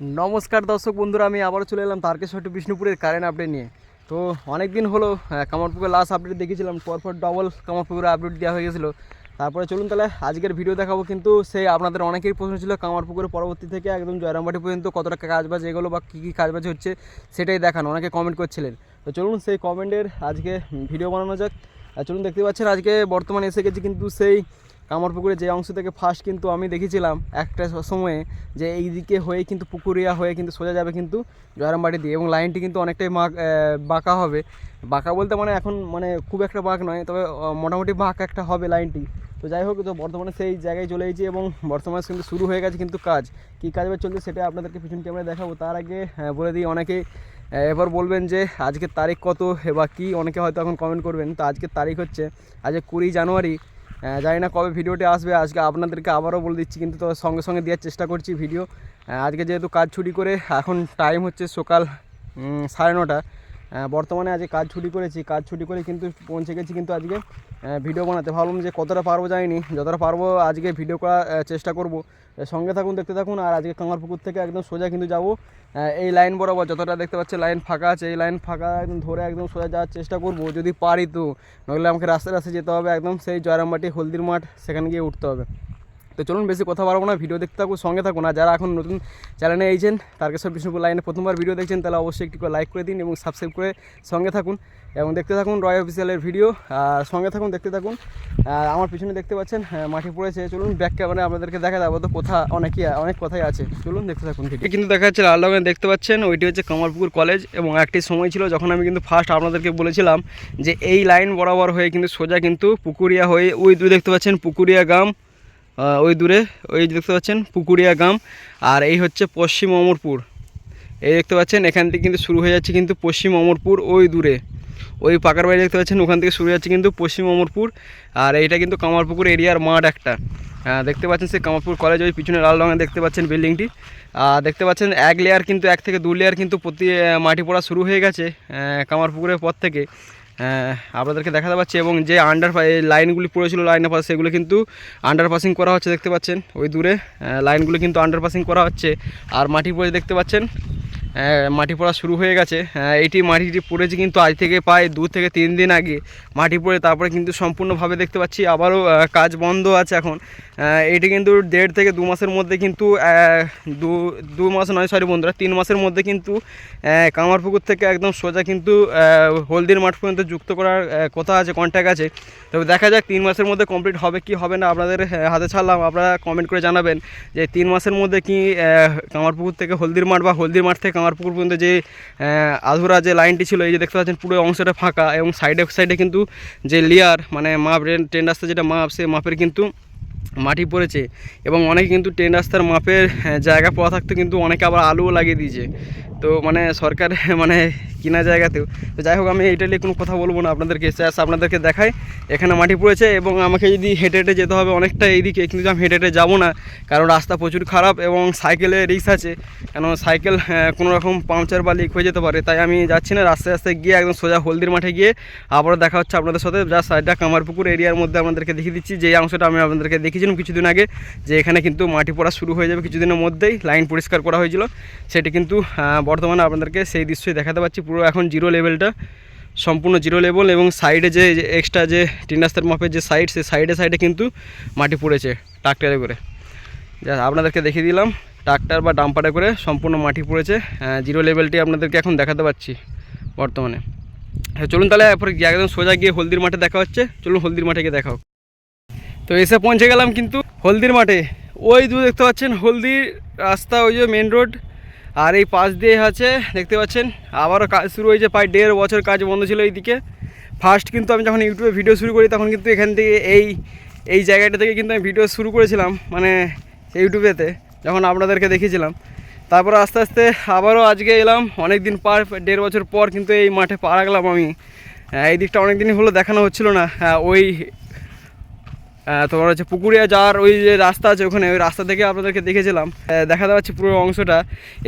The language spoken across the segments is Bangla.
নমস্কার দর্শক বন্ধুরা, আমি আবারও চলে এলাম তারকেশ্বর বিষ্ণুপুরের কারেন্ট আপডেট নিয়ে। তো অনেক দিন হলো কামারপুকুর লাস্ট আপডেট দেখেছিলাম পরপর ডবল কামারপুকুরে আপডেট দেওয়া হয়ে গেছিল। তারপরে চলুন তাহলে আজকের ভিডিও দেখাবো, কিন্তু সেই আপনাদের অনেকেই প্রশ্ন ছিল কামারপুকুরের পরবর্তী থেকে একদম জয়রামবাটি পর্যন্ত কতটা কাজ বাজ এগুলো বা কী কী কাজ বাজ হচ্ছে, সেটাই দেখানো, অনেকে কমেন্ট করছিলেন। তো চলুন সেই কমেন্টের আজকে ভিডিও বানানো যাক। চলুন দেখতে পাচ্ছেন, আজকে বর্তমানে এসে গেছি, কিন্তু সেই কামারপুকুরে যে অংশ থেকে ফার্স্ট কিন্তু আমি দেখেছিলাম একটা সময়ে যে এই দিকে হয়ে কিন্তু পুকুরিয়া হয়ে কিন্তু সোজা যাবে কিন্তু জয়রামবাটি দিয়ে এবং লাইনটি কিন্তু অনেকটাই বাঁকা হবে। বাঁকা বলতে মানে এখন মানে খুব একটা বাঁক নয়, তবে মোটামুটি বাঁক একটা হবে লাইনটি তো যাই হোক, তো বর্তমানে সেই জায়গায় চলে এসেছি এবং বর্তমানে কিন্তু শুরু হয়ে গেছে কিন্তু কাজ। কী কাজ এবার চলছে সেটা আপনাদেরকে পিছন ক্যামেরায় দেখাবো। তার আগে বলে দিই অনেকে এবার বলবেন যে আজকের তারিখ কত বা কী? অনেকে হয়তো এখন কমেন্ট করবেন। তো আজকের তারিখ হচ্ছে আজকে কুড়ি জানুয়ারি। জানি না কবে ভিডিওটি আসবে, আজকে আপনাদেরকে আবারও বলে দিচ্ছি, কিন্তু তো সঙ্গে সঙ্গে দেওয়ার চেষ্টা করছি ভিডিও। আজকে যেহেতু কাজ ছুটি করে, এখন টাইম হচ্ছে সকাল সাড়ে নটা। বর্তমানে আজকে কাজ ছুটি করেছি, কাজ ছুটি করে কিন্তু পৌঁছে গেছি কিন্তু আজকে ভিডিও বানাতে। ভাবলাম যে কতটা পারব জানিনি, যতটা পারব আজকে ভিডিও করার চেষ্টা করব। সঙ্গে থাকুন, দেখতে থাকুন, আর আজকে কাঙ্গারপুকুর থেকে একদম সোজা কিন্তু যাব। এই লাইন বরাবর, যতটা দেখতে পাচ্ছি লাইন ফাঁকা আছে, এই লাইন ফাঁকা একদম ধরে একদম সোজা যাওয়ার চেষ্টা করব, যদি পারি তো। নইলে আমাকে রাস্তায় রাস্তায় যেতে হবে, একদম সেই জয়রামবাটি হলদির মাঠ, সেখানে গিয়ে উঠতে হবে। তো চলুন বেশি কথা পারব না ভিডিও দেখতে থাকুন সঙ্গে থাকুন। আর যারা এখন নতুন চ্যানেলে এইছেন তারকেশ্বর বিষ্ণুপুর লাইনে প্রথমবার ভিডিও দেখছেন তাহলে অবশ্যই একটি করে লাইক করে দিন এবং সাবস্ক্রাইব করে সঙ্গে থাকুন। এবং দেখতে থাকুন রয় অফিসিয়ালের ভিডিও আর সঙ্গে থাকুন দেখতে থাকুন। আর আমার পিছনে দেখতে পাচ্ছেন হ্যাঁ, মাটি পড়েছে। চলুন ব্যাক ক্যামেরা আপনাদেরকে দেখা যাব তো কোথা অনেকই অনেক কথাই আছে। চলুন দেখতে থাকুন ভিডিও কিন্তু দেখা যাচ্ছে লাল রঙের দেখতে পাচ্ছেন ওইটি হচ্ছে কামারপুকুর কলেজ এবং একটি সময় ছিল যখন আমি কিন্তু ফার্স্ট আপনাদেরকে বলেছিলাম যে এই লাইন বরাবর হয়ে কিন্তু সোজা কিন্তু পুকুরিয়া হয়ে ওই দূরে দেখতে পাচ্ছেন পুকুরিয়া গ্রাম। ওই দূরে, ওই দেখতে পাচ্ছেন, পুকুরিয়া গ্রাম। আর এই হচ্ছে পশ্চিম অমরপুর। এই দেখতে পাচ্ছেন, এখান থেকে কিন্তু শুরু হয়ে যাচ্ছে কিন্তু পশ্চিম অমরপুর ওই দূরে। ওই পাকার বাড়ি দেখতে পাচ্ছেন, ওখান থেকে শুরু যাচ্ছে কিন্তু পশ্চিম অমরপুর। আর এইটা কিন্তু কামারপুকুর এরিয়ার মাঠ একটা। দেখতে পাচ্ছেন, সেই কামারপুর কলেজ ওই পিছনে লাল রঙের দেখতে পাচ্ছেন বিল্ডিংটি। আর দেখতে পাচ্ছেন, এক লেয়ার কিন্তু, এক থেকে দু লেয়ার কিন্তু প্রতি মাটি পড়া শুরু হয়ে গেছে কামারপুকুরের পর থেকে। আপনাদেরকে দেখাতে পাচ্ছি এবং যে আন্ডার লাইনগুলি পড়েছিল লাইনে পাশে, সেগুলো কিন্তু আন্ডার পাসিং করা হচ্ছে, দেখতে পাচ্ছেন, ওই দূরে লাইনগুলি লাইনগুলো কিন্তু আন্ডার পাসিং করা হচ্ছে, আর মাটি পড়ে দেখতে পাচ্ছেন মাটি পড়া শুরু হয়ে গেছে। আহ, এইটি মাটিটি পড়েছে কিন্তু আজ থেকে প্রায় দু থেকে তিন দিন আগে মাটি পড়ে তারপরে কিন্তু সম্পূর্ণভাবে দেখতে পাচ্ছি আবারও কাজ বন্ধ আছে এখন। এটি কিন্তু দেড় থেকে দু মাসের মধ্যে কিন্তু দু দু মাস নয় সরি বন্ধুরা তিন মাসের মধ্যে কিন্তু কামারপুকুর থেকে একদম সোজা কিন্তু হলদির মাঠ পর্যন্ত যুক্ত করার কথা আছে কন্ট্যাক্ট আছে। তবে দেখা যাক তিন মাসের মধ্যে কমপ্লিট হবে কি হবে না আপনাদের হাতে ছাড়লাম আপনারা কমেন্ট করে জানাবেন যে তিন মাসের মধ্যে কি কামারপুকুর থেকে হলদির মাঠ বা হলদির মাঠ থেকে কামারপুকুর পর্যন্ত যে আধুরা যে লাইনটি ছিল, এই যে দেখতে পাচ্ছেন পুরো অংশটা ফাঁকা এবং সাইডে সাইডে কিন্তু যে লেয়ার মানে মাপ ট্রেন রাস্তা যেটা মাপ সে মাপের কিন্তু মাটি পড়েছে এবং অনেকে কিন্তু ট্রেন রাস্তার মাপের জায়গা পাওয়া থাকতে কিন্তু অনেকে আবার আলুও লাগিয়ে দিয়েছে। তো মানে সরকার মানে কিনা জায়গাতেও। তো যাই হোক, আমি এইটা নিয়ে কোনো কথা বলব না আপনাদেরকে। জাস্ট আপনাদেরকে দেখাই। এখানে মাটি পড়েছে এবং আমাকে যদি হেঁটে হেঁটে যেতে হবে অনেকটা এইদিকে, কিন্তু আমি হেঁটে হেঁটে যাব না, কারণ রাস্তা প্রচুর খারাপ এবং সাইকেলে রিস্ক আছে। কেন সাইকেল কোনো রকম পাংচার বা লিক হয়ে যেতে পারে। তাই আমি যাচ্ছি না, রাস্তায় রাস্তায় গিয়ে একদম সোজা হলদির মাঠে গিয়ে আবারও দেখা হচ্ছে আপনাদের সাথে। যা সাইডটা কামারপুকুর এরিয়ার মধ্যে আপনাদেরকে দেখিয়ে দিচ্ছি। যে অংশটা আমি আপনাদেরকে দেখিয়েছিলাম কিছুদিন আগে, যে এখানে কিন্তু মাটি পড়া শুরু হয়ে যাবে কিছুদিনের মধ্যেই। লাইন পরিষ্কার করা হয়েছিল। সেটি কিন্তু বর্তমানে আপনাদেরকে সেই দৃশ্যই দেখাতে পাচ্ছি। পুরো এখন জিরো লেভেলটা সম্পূর্ণ জিরো লেভেল এবং সাইডে যে এক্সট্রা যে তিন রাস্তার মাপের যে সাইড সেই সাইডে সাইডে কিন্তু মাটি পড়েছে ট্রাক্টরে করে। যা, আপনাদেরকে দেখিয়ে দিলাম, ট্রাক্টর বা ডাম্পারে করে সম্পূর্ণ মাটি পড়েছে। জিরো লেভেলটি আপনাদেরকে এখন দেখাতে পাচ্ছি বর্তমানে। হ্যাঁ চলুন তাহলে এরপরে একদম সোজা গিয়ে হলদির মাঠে দেখা হচ্ছে। চলুন হলদির মাঠে গিয়ে দেখাও। তো এসে পৌঁছে গেলাম কিন্তু হলদির মাঠে। ওই দূর দেখতে পাচ্ছেন হলদির রাস্তা, ওই যে মেন রোড আর এই পাশ দিয়ে আছে দেখতে পাচ্ছেন আবারও কাজ শুরু হয়েছে প্রায় দেড় বছর কাজ বন্ধ ছিল এইদিকে। ফার্স্ট কিন্তু আমি যখন ইউটিউবে ভিডিও শুরু করি তখন কিন্তু এখান থেকে এই এই জায়গাটা থেকে কিন্তু আমি ভিডিও শুরু করেছিলাম মানে ইউটিউবেতে যখন আপনাদেরকে দেখিয়েছিলাম। তারপর আস্তে আস্তে আবারও আজকে এলাম অনেক দিন পার দেড় বছর পর কিন্তু এই মাঠে পা রাখলাম আমি। হ্যাঁ, এই দিকটা অনেক দিনই হলো দেখানো হচ্ছিল না। হ্যাঁ, ওই তোমার হচ্ছে পুকুরিয়া যাওয়ার ওই যে রাস্তা আছে ওখানে, ওই রাস্তা থেকে আপনাদেরকে দেখেছিলাম। দেখাতে পাচ্ছি পুরো অংশটা।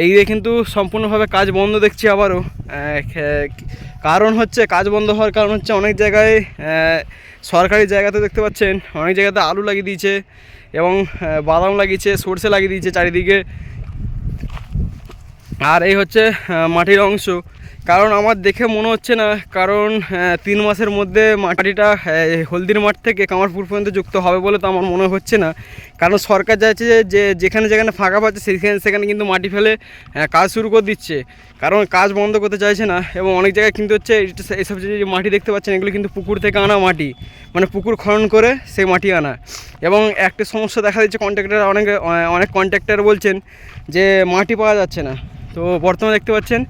এই দিয়ে কিন্তু সম্পূর্ণভাবে কাজ বন্ধ দেখছি আবারও। কারণ হচ্ছে, কাজ বন্ধ হওয়ার কারণ হচ্ছে অনেক জায়গায় সরকারি জায়গাতে দেখতে পাচ্ছেন, অনেক জায়গাতে আলু লাগিয়ে দিয়েছে এবং বাদাম লাগিয়েছে, সর্ষে লাগিয়ে দিয়েছে চারিদিকে। আর এই হচ্ছে মাটির অংশ। কারণ আমার দেখে মনে হচ্ছে না, কারণ তিন মাসের মধ্যে মাটিটা হলদির মাঠ থেকে কামারপুর পর্যন্ত যুক্ত হবে বলে তো আমার মনে হচ্ছে না। কারণ সরকার চাইছে যে- যেখানে যেখানে ফাঁকা পাচ্ছে সেখানে সেখানে কিন্তু মাটি ফেলে কাজ শুরু করে দিচ্ছে। কারণ কাজ বন্ধ করতে চাইছে না এবং অনেক জায়গায় কিন্তু হচ্ছে যে যে মাটি দেখতে পাচ্ছেন এগুলো কিন্তু পুকুর থেকে আনা মাটি। মানে পুকুর খনন করে সেই মাটি আনা। এবং একটা সমস্যা দেখা দিচ্ছে কন্ট্রাক্টর অনেক অনেক কন্ট্রাক্টর বলছেন যে, মাটি পাওয়া যাচ্ছে না। তো বর্তমানে দেখতে পাচ্ছেন,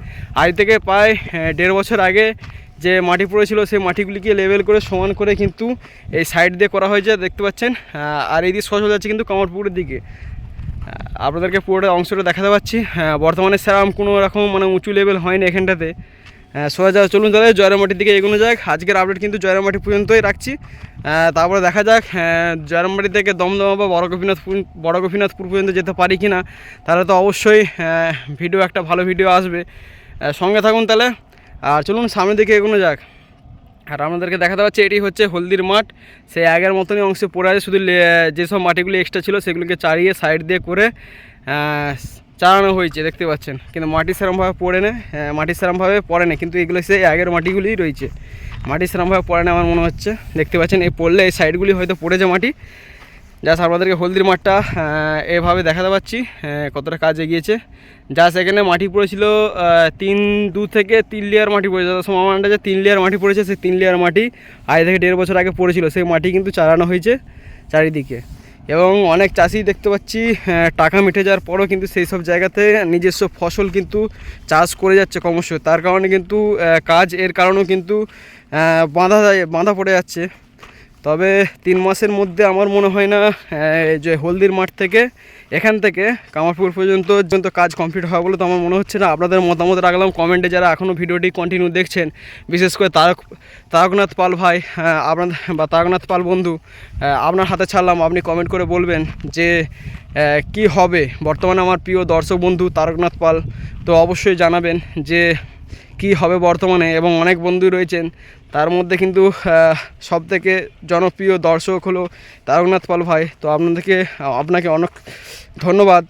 আজ থেকে প্রায় দেড় বছর আগে যে মাটি পড়েছিল, সেই মাটিগুলিকে লেভেল করে সমান করে কিন্তু এই সাইড দিয়ে করা হয়েছে, দেখতে পাচ্ছেন। আর এই দিকে সচল যাচ্ছে কিন্তু কামারপুকুরের দিকে। আপনাদেরকে পুরোটা অংশটা দেখাতে পাচ্ছি। বর্তমানে সেরকম কোনো রকম মানে উঁচু লেভেল হয়নি এখানটাতে। সোজা যাওয়া চলুন তাহলে জয়রামাটির দিকে এগোনো যাক। আজকের আপডেট কিন্তু জয়রামাটি পর্যন্তই রাখছি। তারপরে দেখা যাক হ্যাঁ, জয়রামবাটি থেকে দমদমা বা বড় গোপীনাথপুর বড় গোপীনাথপুর পর্যন্ত যেতে পারি কি না তাহলে তো অবশ্যই ভিডিও একটা ভালো ভিডিও আসবে। সঙ্গে থাকুন তাহলে। আর চলুন সামনের দিকে এগোনো যাক। আর আপনাদেরকে দেখাতে পাচ্ছি এটি হচ্ছে হলদির মাঠ। সেই আগের মতনই অংশে পড়ে আছে শুধু যেসব মাটিগুলি এক্সট্রা ছিল সেগুলিকে চারিয়ে সাইড দিয়ে করে চালানো হয়েছে দেখতে পাচ্ছেন। কিন্তু মাটি সেরমভাবে পড়ে না হ্যাঁ, মাটি সেরমভাবে পড়ে না কিন্তু এগুলো সেই আগের মাটিগুলিই রয়েছে। মাটি সেরমভাবে পড়ে না আমার মনে হচ্ছে দেখতে পাচ্ছেন এই পড়লে এই সাইডগুলি হয়তো পড়েছে মাটি। জাস্ট আপনাদেরকে হলদির মাঠটা এভাবে দেখাতে পাচ্ছি কতটা কাজ এগিয়েছে। যা সেখানে মাটি পড়েছিল তিন দু থেকে তিন লেয়ার মাটি পড়েছে। যত সমানটা যে তিন লেয়ার মাটি পড়েছে সেই তিন লেয়ার মাটি আজ থেকে দেড় বছর আগে পড়েছিল। সেই মাটি কিন্তু চালানো হয়েছে চারিদিকে। এবং অনেক চাষি দেখতে পাচ্ছি টাকা মিটে যাওয়ার পরও কিন্তু সেই সব জায়গাতে নিজস্ব ফসল কিন্তু চাষ করে যাচ্ছে ক্রমশ। তার কারণে কিন্তু কাজ এর কারণেও কিন্তু বাঁধা বাঁধা পড়ে যাচ্ছে। তবে তিন মাসের মধ্যে আমার মনে হয় না যে হলদির মাঠ থেকে এখান থেকে কামারপুর পর্যন্ত পর্যন্ত কাজ কমপ্লিট হবে বলে তো আমার মনে হচ্ছে না। আপনাদের মতামত রাখলাম, কমেন্টে যারা এখনও ভিডিওটি কন্টিনিউ দেখছেন, বিশেষ করে তারক তারকনাথ পাল ভাই আপনার বা তারকনাথ পাল বন্ধু আপনার হাতে ছাড়লাম, আপনি কমেন্ট করে বলবেন যে কি হবে। বর্তমানে আমার প্রিয় দর্শক বন্ধু তারকনাথ পাল তো অবশ্যই জানাবেন যে কি হবে বর্তমানে এবং অনেক বন্ধু রয়েছেন। তার মধ্যে কিন্তু সব থেকে জনপ্রিয় দর্শক হলো তারকনাথ পাল ভাই। তো আপনাদেরকে আপনাকে অনেক ধন্যবাদ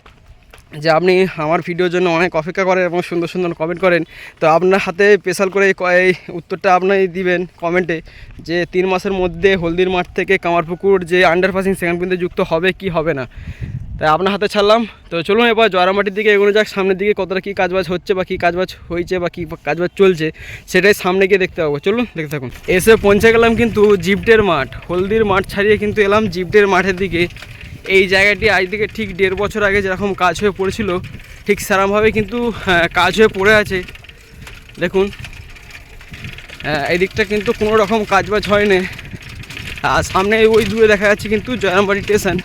যে আপনি আমার ভিডিওর জন্য অনেক অপেক্ষা করেন এবং সুন্দর সুন্দর কমেন্ট করেন। তো আপনার হাতে স্পেশাল করে এই উত্তরটা আপনি দিবেন কমেন্টে যে তিন মাসের মধ্যে হলদির মাঠ থেকে কামারপুকুর যে আন্ডারপাসিং সেখান পর্যন্ত যুক্ত হবে কি হবে না। তাই আপনার হাতে ছাড়লাম। তো চলুন এবার জয়রামাটির দিকে এগোনো যাক। সামনের দিকে কতটা কী কাজবাজ হচ্ছে বা কী কাজবাজ হয়েছে বা কী কাজবাজ চলছে সেটাই সামনে গিয়ে দেখতে পাবো। চলুন দেখতে থাকুন। এসে পৌঁছে গেলাম কিন্তু জিপটের মাঠ হলদির মাঠ ছাড়িয়ে কিন্তু এলাম জিপটের মাঠের দিকে। এই জায়গাটি আজ থেকে ঠিক দেড় বছর আগে যেরকম কাজ হয়ে পড়েছিল ঠিক সেরমভাবে কিন্তু হ্যাঁ, কাজ হয়ে পড়ে আছে। দেখুন হ্যাঁ, এই দিকটা কিন্তু কোনো রকম কাজবাজ হয়নি। আর সামনে ওই দূরে দেখা যাচ্ছে কিন্তু জয়রামবাড়ি স্টেশন।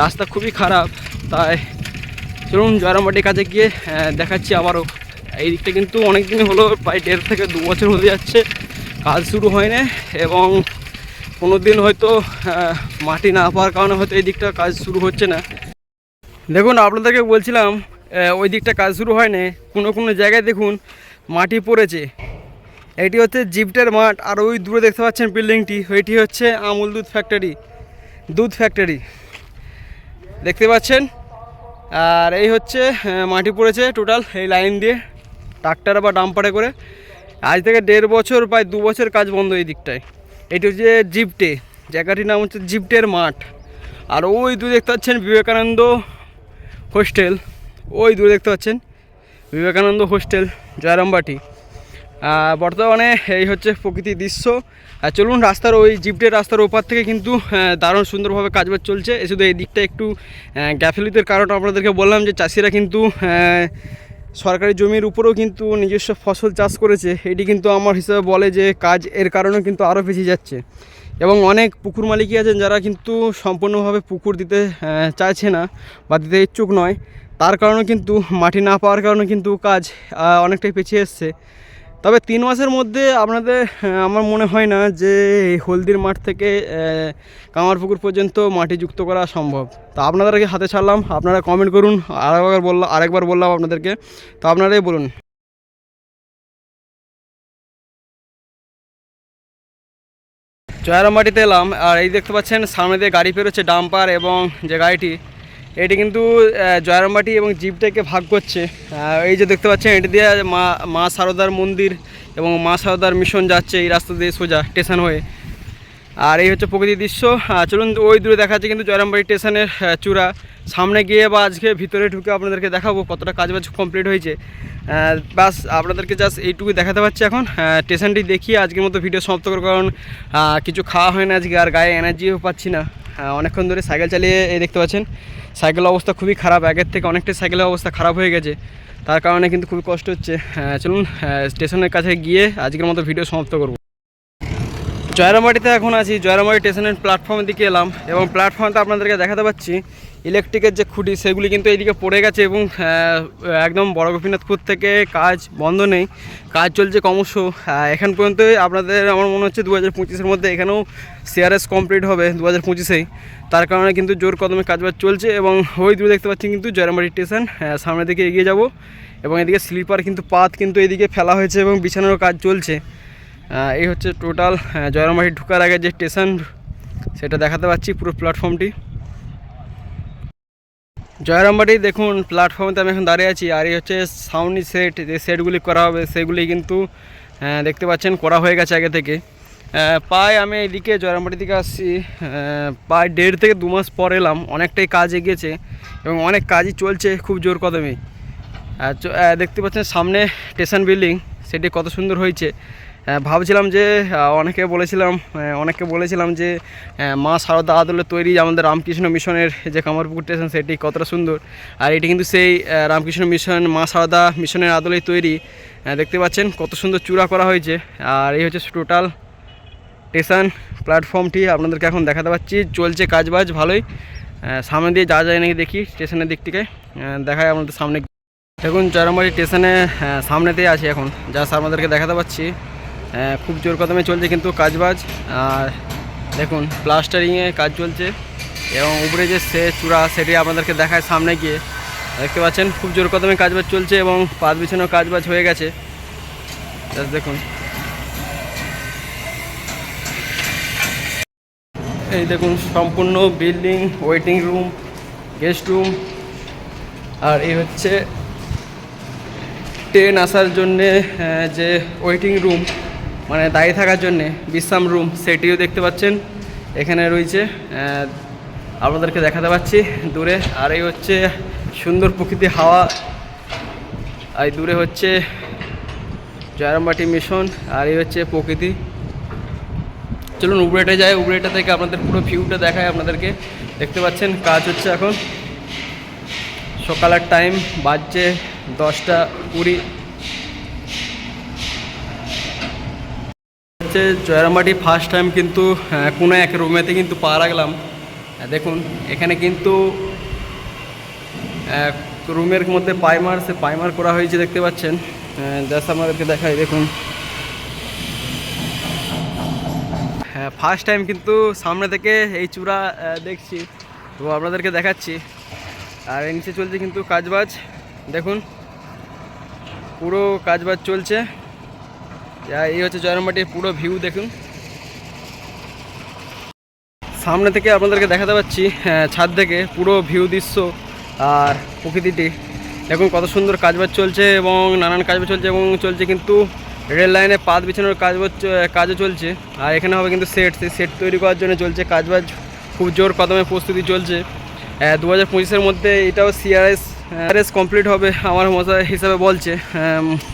রাস্তা খুবই খারাপ, তাই চলুন জয়রামবাটির কাছে গিয়ে দেখাচ্ছি আবারও। এই দিকটা কিন্তু অনেক দিন হলো, প্রায় দেড় থেকে দু বছর হতে যাচ্ছে, কাজ শুরু হয় না এবং কোনো দিন হয়তো মাটি না পাওয়ার কারণে হয়তো এই দিকটা কাজ শুরু হচ্ছে না। দেখুন, আপনাদেরকে বলছিলাম ওই দিকটা কাজ শুরু হয় না কোনো কোনো জায়গায় দেখুন, মাটি পড়েছে। এটি হচ্ছে জিপটের মাঠ, আর ওই দূরে দেখতে পাচ্ছেন বিল্ডিংটি। ওইটি হচ্ছে আমুল দুধ ফ্যাক্টরি দুধ ফ্যাক্টরি দেখতে পাচ্ছেন? আর এই হচ্ছে মাটি পড়েছে টোটাল এই লাইন দিয়ে ট্রাক্টর বা ডাম্পারে করে। আজ থেকে দেড় বছর, প্রায় দু বছর কাজ বন্ধ এই দিকটায়। এটি হচ্ছে জিপটে, জায়গাটির নাম হচ্ছে জিপটের মাঠ। আর ওই দূরে দেখতে পাচ্ছেন বিবেকানন্দ হোস্টেল ওই দূরে দেখতে পাচ্ছেন বিবেকানন্দ হোস্টেল জয়রামবাটি। বর্তমানে এই হচ্ছে প্রকৃতির দৃশ্য। চলুন রাস্তার ওই জিপটের রাস্তার ওপার থেকে কিন্তু দারুণ সুন্দরভাবে কাজবাজ চলছে। এ শুধু এই দিকটা একটু গ্যাফিলিতের কারণ আপনাদেরকে বললাম যে চাষিরা কিন্তু সরকারি জমির উপরেও কিন্তু নিজস্ব ফসল চাষ করেছে। এটি কিন্তু আমার হিসাবে বলে যে কাজ এর কারণেও কিন্তু আরও পিছিয়ে যাচ্ছে। এবং অনেক পুকুর মালিকই আছেন যারা কিন্তু সম্পূর্ণভাবে পুকুর দিতে চাইছে না বা দিতে ইচ্ছুক নয়। তার কারণে কিন্তু মাটি না পাওয়ার কারণে কিন্তু কাজ অনেকটাই পিছিয়ে এসছে। তবে তিন মাসের মধ্যে আপনাদের আমার মনে হয় না যে হলদির মাঠ থেকে কামারপুকুর পর্যন্ত মাটি যুক্ত করা সম্ভব। তো আপনাদেরকে হাতে ছাড়লাম, আপনারা কমেন্ট করুন, আরেকবার বললাম আরেকবার বললাম আপনাদেরকে। তো আপনারাই বলুন। জয়রামবাটিতে এলাম, আর এই দেখতে পাচ্ছেন, সামনে দিয়ে গাড়ি পেরোচ্ছে, ডাম্পার এবং যে গাড়িটি এটি কিন্তু জয়ারামবাটি এবং জীবটাকে ভাগ করছে। এই যে দেখতে পাচ্ছেন, এটি দিয়ে মা মা সারদার মন্দির এবং মা সারদার মিশন যাচ্ছে এই রাস্তা দিয়ে সোজা স্টেশন হয়ে। আর এই হচ্ছে প্রকৃতির দৃশ্য। চলুন ওই দূরে দেখা যাচ্ছে কিন্তু জয়রামবাড়ি স্টেশনের চূড়া। সামনে গিয়ে বা আজকে ভিতরে ঢুকে আপনাদেরকে দেখাবো কতটা কাজ বাজ কমপ্লিট হয়েছে। বাস আপনাদেরকে জাস্ট এইটুকুই দেখাতে পারছি এখন। স্টেশনটি দেখিয়ে আজকের মতো ভিডিও সমাপ্ত করব, কারণ কিছু খাওয়া হয় না আজকে আর গায়ে এনার্জিও পাচ্ছি না। অনেকক্ষণ ধরে সাইকেল চালিয়ে এই দেখতে পাচ্ছেন সাইকেলের অবস্থা খুবই খারাপ। আগের থেকে অনেকটাই সাইকেলের অবস্থা খারাপ হয়ে গেছে। তার কারণে কিন্তু খুবই কষ্ট হচ্ছে। চলুন স্টেশনের কাছে গিয়ে আজকের মতো ভিডিও সমাপ্ত করব। জয়রামবাড়িতে এখন আছি। জয়রামবাড়ি স্টেশনের প্ল্যাটফর্মের দিকে এলাম এবং প্ল্যাটফর্মটা আপনাদেরকে দেখাতে পাচ্ছি। ইলেকট্রিকের যে খুঁটি, সেগুলি কিন্তু এইদিকে পড়ে গেছে এবং একদম বড় গোপীনাথপুর থেকে কাজ বন্ধ নেই। কাজ চলছে ক্রমশ এখান পর্যন্তই আপনাদের আমার মনে হচ্ছে দু হাজার পঁচিশের মধ্যে এখানেও সিআরএস কমপ্লিট হবে দু হাজার পঁচিশেই। তার কারণে কিন্তু জোর কদমে কাজবাজ চলছে এবং ওই দূরে দেখতে পাচ্ছি কিন্তু জয়রামবাড়ি স্টেশন সামনের দিকে এগিয়ে যাব এবং এদিকে স্লিপার কিন্তু পাত কিন্তু এদিকে ফেলা হয়েছে এবং বিছানোর কাজ চলছে। এই হচ্ছে টোটাল জয়রামবাড়ি ঢোকার আগে যে স্টেশন, সেটা দেখাতে পাচ্ছি পুরো প্ল্যাটফর্মটি। জয়রামবাড়ি দেখুন প্ল্যাটফর্মে আমি এখন দাঁড়িয়ে আছি, আর এই হচ্ছে সাউন্ড সেট যে সেটগুলি করা হবে, সেগুলি কিন্তু দেখতে পাচ্ছেন, করা হয়ে গেছে আগে থেকে। প্রায় আমি এদিকে জয়রামবাটি থেকে আসছি প্রায় দেড় থেকে দু মাস পর এলাম, অনেকটাই কাজ এগিয়েছে, এবং অনেক কাজই চলছে খুব জোর কদমে। দেখতে পাচ্ছেন সামনে স্টেশন বিল্ডিং সেটি কত সুন্দর হয়েছে। ভাবছিলাম যে অনেকে বলেছিলাম আহ, অনেককে বলেছিলাম যে মা শারদা আদলে তৈরি আমাদের রামকৃষ্ণ মিশনের যে কামারপুকুর স্টেশন সেটি কতটা সুন্দর। আর এটি কিন্তু সেই রামকৃষ্ণ মিশন মা শারদা মিশনের আদলেই তৈরি। দেখতে পাচ্ছেন কত সুন্দর চূড়া করা হয়েছে। আর এই হচ্ছে টোটাল স্টেশন প্ল্যাটফর্মটি আপনাদেরকে এখন দেখাতে পাচ্ছি। চলছে কাজবাজ ভালোই। সামনে দিয়ে যা যায় নাকি দেখি স্টেশনের দিক থেকে। দেখায় আমাদের সামনে। দেখুন চরমবাড়ি স্টেশনে সামনেতেই আছি এখন। জাস্ট আপনাদেরকে দেখাতে পাচ্ছি। খুব জোর কদমে চলছে কিন্তু কাজবাজ। আর দেখুন প্লাস্টারিংয়ে কাজ চলছে। এবং উপরে যে সে চূড়া, সেটি আপনাদেরকে দেখায় সামনে গিয়ে। দেখতে পাচ্ছেন, খুব জোর কদমে কাজবাজ চলছে এবং পাত বিছানোর কাজবাজ হয়ে গেছে। দেখুন। এই দেখুন, সম্পূর্ণ building waiting room guest room আর এই হচ্ছে ট্রেন আসার জন্যে যে ওয়েটিং রুম মানে দাঁড়িয়ে থাকার জন্যে বিশ্রাম রুম সেটিও দেখতে পাচ্ছেন। এখানে রয়েছে আপনাদেরকে দেখাতে পাচ্ছি দূরে। আর এই হচ্ছে সুন্দর প্রকৃতি হাওয়া। আর দূরে হচ্ছে জয়রামবাটি মিশন আর এই হচ্ছে প্রকৃতি। চলুন উপরেটা যাই, উপরেটা থেকে আপনাদের পুরো ভিউটা দেখায় আপনাদেরকে। দেখতে পাচ্ছেন, কাজ হচ্ছে এখন। সকালের টাইম বাজছে দশটা কুড়ি। হচ্ছে জয়রামবাটি ফার্স্ট টাইম কিন্তু কোনো এক রুমেতে কিন্তু পা রাখলাম। দেখুন, এখানে কিন্তু রুমের মধ্যে পাইমার সে পাইমার করা হয়েছে, দেখতে পাচ্ছেন। জাস্ট আমাদেরকে দেখাই, দেখুন। হ্যাঁ ফার্স্ট টাইম কিন্তু সামনে থেকে এই চূড়া দেখছি। তো আপনাদেরকে দেখাচ্ছি। আর এর নিচে চলছে কিন্তু কাজবাজ। দেখুন, পুরো কাজবাজ চলছে। যা, এই হচ্ছে জয়রামবাটির পুরো ভিউ দেখুন। সামনে থেকে আপনাদেরকে দেখাতে পাচ্ছি ছাদ থেকে পুরো ভিউ দৃশ্য আর প্রকৃতিটি। দেখুন কত সুন্দর কাজবাজ চলছে এবং নানান কাজবাজ চলছে এবং চলছে কিন্তু রেল লাইনে পাত বিছানোর কাজ কাজও চলছে। আর এখানে হবে কিন্তু সেট সেই সেট তৈরি করার জন্য চলছে কাজবাজ। খুব জোর কদমে প্রস্তুতি চলছে। দু হাজার পঁচিশের মধ্যে এটাও সিআরএস সিআরএস কমপ্লিট হবে আমার মতো হিসাবে বলছে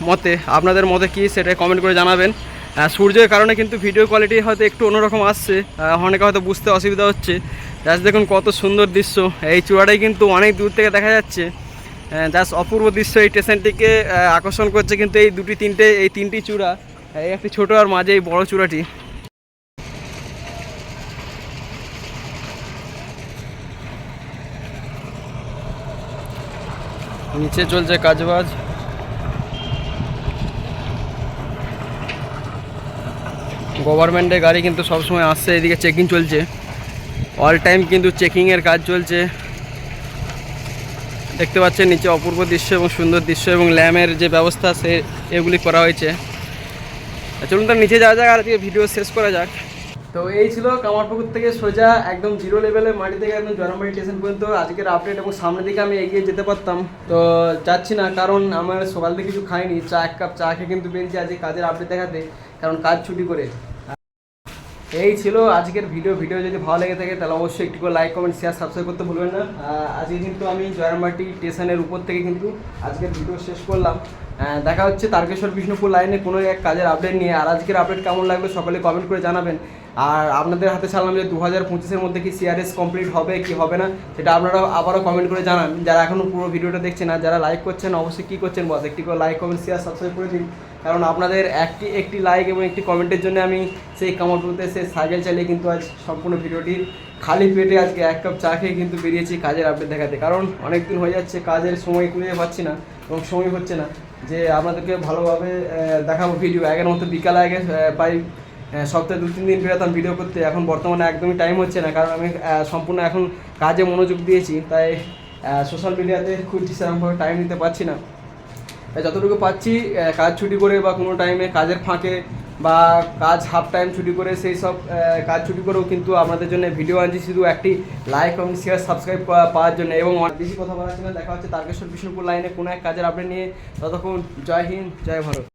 মতে। আপনাদের মতে কি সেটা কমেন্ট করে জানাবেন। সূর্যের কারণে কিন্তু ভিডিও কোয়ালিটি হয়তো একটু অন্যরকম আসছে অনেকে হয়তো বুঝতে অসুবিধা হচ্ছে। জাস্ট দেখুন কত সুন্দর দৃশ্য। এই চূড়াটাই কিন্তু অনেক দূর থেকে দেখা যাচ্ছে। জাস্ট অপূর্ব দৃশ্য এই স্টেশনটিকে আকর্ষণ করছে কিন্তু এই দুটি তিনটে, এই তিনটি চূড়া, এই একটি ছোটো আর মাঝে এই বড় চূড়াটি। নিচে চলছে কাজবাজ। গভর্নমেন্টের গাড়ি কিন্তু সবসময় আসছে, এদিকে চেকিং চলছে। অল টাইম কিন্তু চেকিংয়ের কাজ চলছে। দেখতে পাচ্ছেন নিচে অপূর্ব দৃশ্য এবং সুন্দর দৃশ্য এবং ল্যামের যে ব্যবস্থা সে, এগুলি করা হয়েছে। চলুন তার নিচে যাওয়া যাক, আর ভিডিও শেষ করা যাক। তো এই ছিল কামারপুকুর থেকে সোজা একদম জিরো লেভেলে মাটি থেকে একদম জয়রামবাড়ি স্টেশন পর্যন্ত। আজকের আপডেট এবং সামনের দিকে আমি এগিয়ে যেতে পারতাম। তো যাচ্ছি না, কারণ আমার সকাল থেকে কিছু খাইনি। চা এক কাপ চা খেয়ে কিন্তু বেরিয়েছি আজকে কাজের আপডেট দেখাতে, কারণ কাজ ছুটি করে। এই ছিল আজকের ভিডিও ভিডিও যদি ভালো লেগে থাকে তাহলে অবশ্যই একটু করে লাইক কমেন্ট শেয়ার সাবস্ক্রাইব করতে ভুলবেন না। আজকে কিন্তু আমি জয়রামবাটি স্টেশনের উপর থেকে কিন্তু আজকের ভিডিও শেষ করলাম। দেখা হচ্ছে তারকেশ্বর বিষ্ণুপুর লাইনে কোনো এক কাজের আপডেট নিয়ে। আর আজকের আপডেট কেমন লাগল সকলে কমেন্ট করে জানাবেন। আর আপনাদের হাতে ছাড়লাম যে দু হাজার পঁচিশের মধ্যে কি সিআরএস কমপ্লিট হবে, কি হবে না, সেটা আপনারা আবারও কমেন্ট করে জানান। যারা এখনও পুরো ভিডিওটা দেখছেন আর যারা লাইক করছেন, অবশ্যই কী করছেন বস? একটি করে লাইক কমেন্ট শেয়ার সাবস্ক্রাইব করে দিন। কারণ আপনাদের একটি একটি লাইক এবং একটি কমেন্টের জন্য আমি সেই কামারপুকুরতে সেই সাইকেল চালিয়ে কিন্তু আজ সম্পূর্ণ ভিডিওটি খালি পেটে আজকে এক কাপ চা খেয়ে কিন্তু বেরিয়েছি কাজের আপডেট দেখাতে। কারণ অনেক দিন হয়ে যাচ্ছে, কাজের সময় কুড়িয়ে পাচ্ছি না এবং সময় হচ্ছে না। যে আপনাদেরকে ভালোভাবে দেখাবো ভিডিও আগের মতো বিকালে আগে প্রায় সপ্তাহে দু, তিন দিন বেরোতাম ভিডিও করতে। এখন বর্তমানে একদমই টাইম হচ্ছে না, কারণ আমি সম্পূর্ণ এখন কাজে মনোযোগ দিয়েছি, তাই সোশ্যাল মিডিয়াতে খুব সেরকমভাবে টাইম দিতে পারছি না। তাই যতটুকু পাচ্ছি কাজ ছুটি করে বা কোনো টাইমে কাজের ফাঁকে বা কাজ হাফ টাইম ছুটি করে সেই সব কাজ ছুটি করেও কিন্তু আপনাদের জন্য ভিডিও আনছি, শুধু একটি লাইক কমেন্ট শেয়ার সাবস্ক্রাইব পাওয়ার জন্য। এবং বেশি কথা বলার জন্য দেখা হচ্ছে তারকেশ্বর বিষ্ণুপুর লাইনে কোনো এক কাজের আপডেট নিয়ে। ততক্ষণ জয় হিন্দ, জয় ভারত।